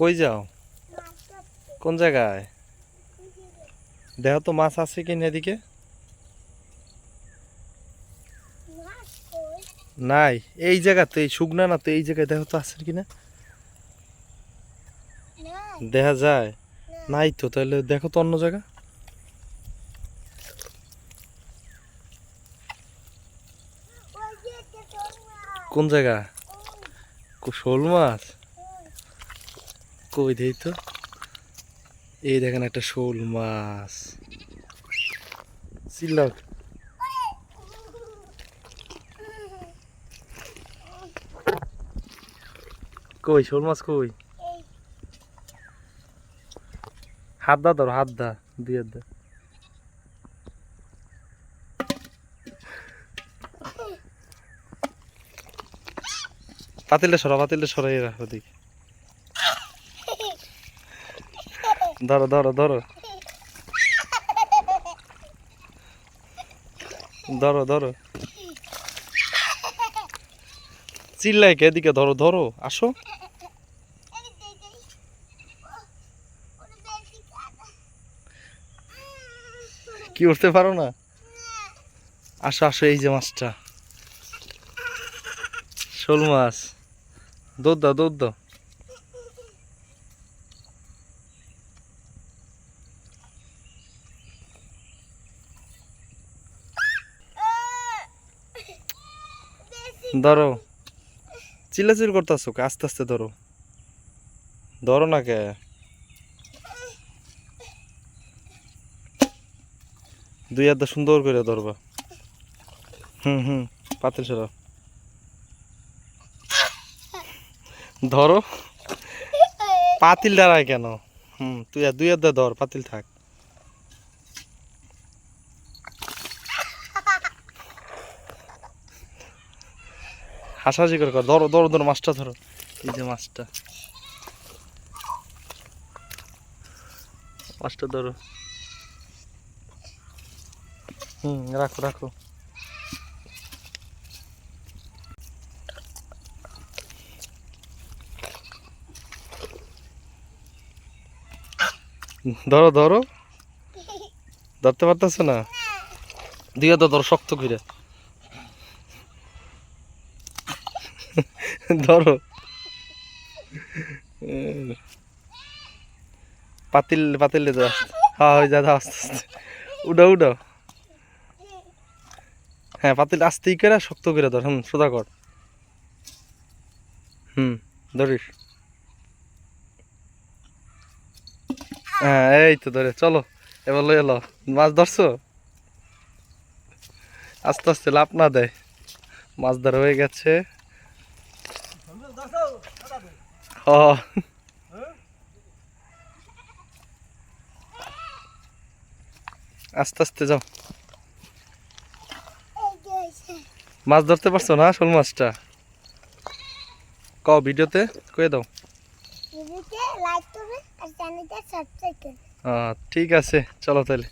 কই যাও? কোন জায়গায়? দেহ তো মাছ আছে কিনা এদিকে? নাই, এই জায়গাতে, এই শুকনা না তো, এই জায়গায় দেহ তো আছে কিনা? দেখা যায়? নাই তো, তাহলে দেখো তো অন্য জায়গা। কোন জায়গা? শোল মাছ? কই দেই তো? এই দেখেন একটা শোল মাছ। চিল্লাও কই, শোল মাছ কই? হাত দা ধরো, হাত দা, দুই হাত দা। পাতিলটা সরা পাতিলটা সরাই রাখো, দেখি। ধরো ধরো ধরো। ধরো ধরো। চিল্লাই কে এদিকে ধরো ধরো, আসো। কি উঠতে পারো না? আসো আসো, এই যে মাছটা। শোল মাছ। দুধ দাও দুধ দাও। ধরো। চিল্লাচিল করতেছো আস্তে আস্তে ধরো। ধরো না কে? দুই হাত সুন্দর করে ধরবা। হুম হুম, পাতিল সরা। ধরো। পাতিল দাঁড়ায় কেন? হুম, তুই দুই হাত ধর, পাতিল থাক। হাসাহাসি করে কর ধরো ধরো ধরো মাছটা, ধরো। এই যে মাছটা। মাছটা ধরো। হুম, রাখো রাখো। ধরো ধরো। ধরতে পারতেছো না? দিয়ে তো ধরো, শক্ত করে। ধরো। পাতিল পাতিল দে হ্যাঁ হয়ে যা দাও আস্তে আস্তে। উডাও উডাও হ্যাঁ পাতিল আস্তেই করে, শক্ত করে ধর। হুম, সোজা কর। হুম, ধরিস। হ্যাঁ এই তো ধরে, চলো। এবার লই এলো মাছ ধরছো? আস্তে আস্তে লাভ না দেয় মাছ ধরা হয়ে গেছে। হ আস্তে আস্তে যাও। মাছ ধরতে পারছ না শোল মাছটা? ক ভিডিওতে কয়ে দাও। লাইক করবে আর চ্যানেলটা সাবস্ক্রাইব করবে। আহ, ঠিক আছে চলো তাহলে।